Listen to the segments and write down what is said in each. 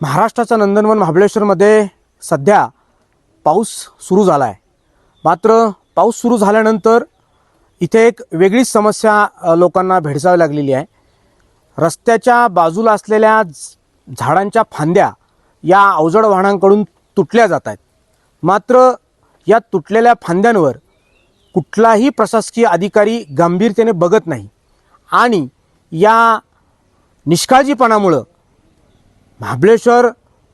महाराष्ट्राचा नंदनवन महाबळेश्वरमध्ये सध्या पाऊस सुरू झाला आहे मात्र पाऊस सुरू झाल्यानंतर इथे एक वेगळीच समस्या लोकांना भेडसावी लागलेली आहे. रस्त्याच्या बाजूला असलेल्या झाडांच्या फांद्या या अवजड वाहनांकडून तुटल्या जात आहेत मात्र या तुटलेल्या फांद्यांवर कुठलाही प्रशासकीय अधिकारी गंभीरतेने बघत नाही. आणि या निष्काळजीपणामुळं महाबळेश्वर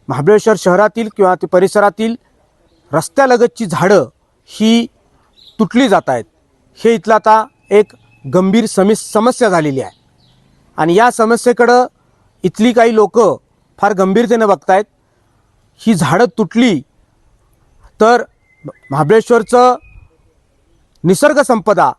महाबळेश्वर शहरातील किंवा ते परिसरातील रस्त्यालगतची झाडं ही तुटली जात आहेत. हे इथलं आता एक गंभीर समी समस्या झालेली आहे. आणि या समस्येकडं इथली काही लोक फार गंभीरतेनं बघतायत. ही झाडं तुटली तर महाबळेश्वरचं निसर्गसंपदा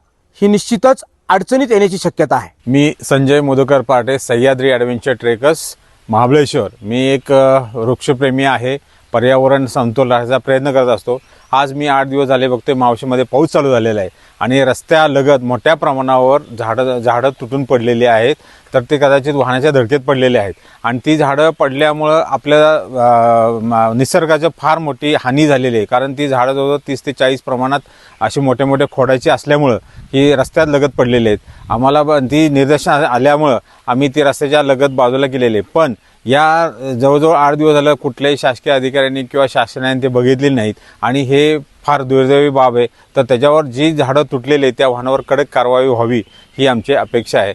ही निश्चितच अडचणीत येण्याची शक्यता आहे. मी संजय मधुकर पाटे सह्याद्री ॲडव्हेंचर ट्रेकर्स महाबळेश्वर. मी एक वृक्षप्रेमी आहे. पर्यावरण समतोल राहण्याचा प्रयत्न करत असतो. आज मी आठ दिवस झाले बघतोय मावशीमध्ये पाऊस चालू झालेला आहे. आणि रस्त्यालगत मोठ्या प्रमाणावर झाडं झाडं तुटून पडलेली आहेत. तर ते कदाचित वाहनाच्या धडकेत पडलेले आहेत. आणि ती झाडं पडल्यामुळं आपल्या निसर्गाचं फार मोठी हानी झालेली आहे. कारण ती झाडं जवळजवळ तीस ते चाळीस प्रमाणात अशी मोठे मोठे खोडाची असल्यामुळं ही रस्त्यात लगत पडलेली आहेत. आम्हाला ती निदर्शन आल्यामुळं आम्ही ती रस्त्याच्या लगत बाजूला केलेली आहे. पण या जवळजवळ आठ दिवस झालं कुठल्याही शासकीय अधिकाऱ्यांनी किंवा शासनाने ते बघितले नाहीत. आणि हे फार दुर्दैवी बाब आहे. तर त्याच्यावर जी झाडं तुटलेली आहेत त्या वाहनावर कडक कारवाई व्हावी ही आमची अपेक्षा आहे.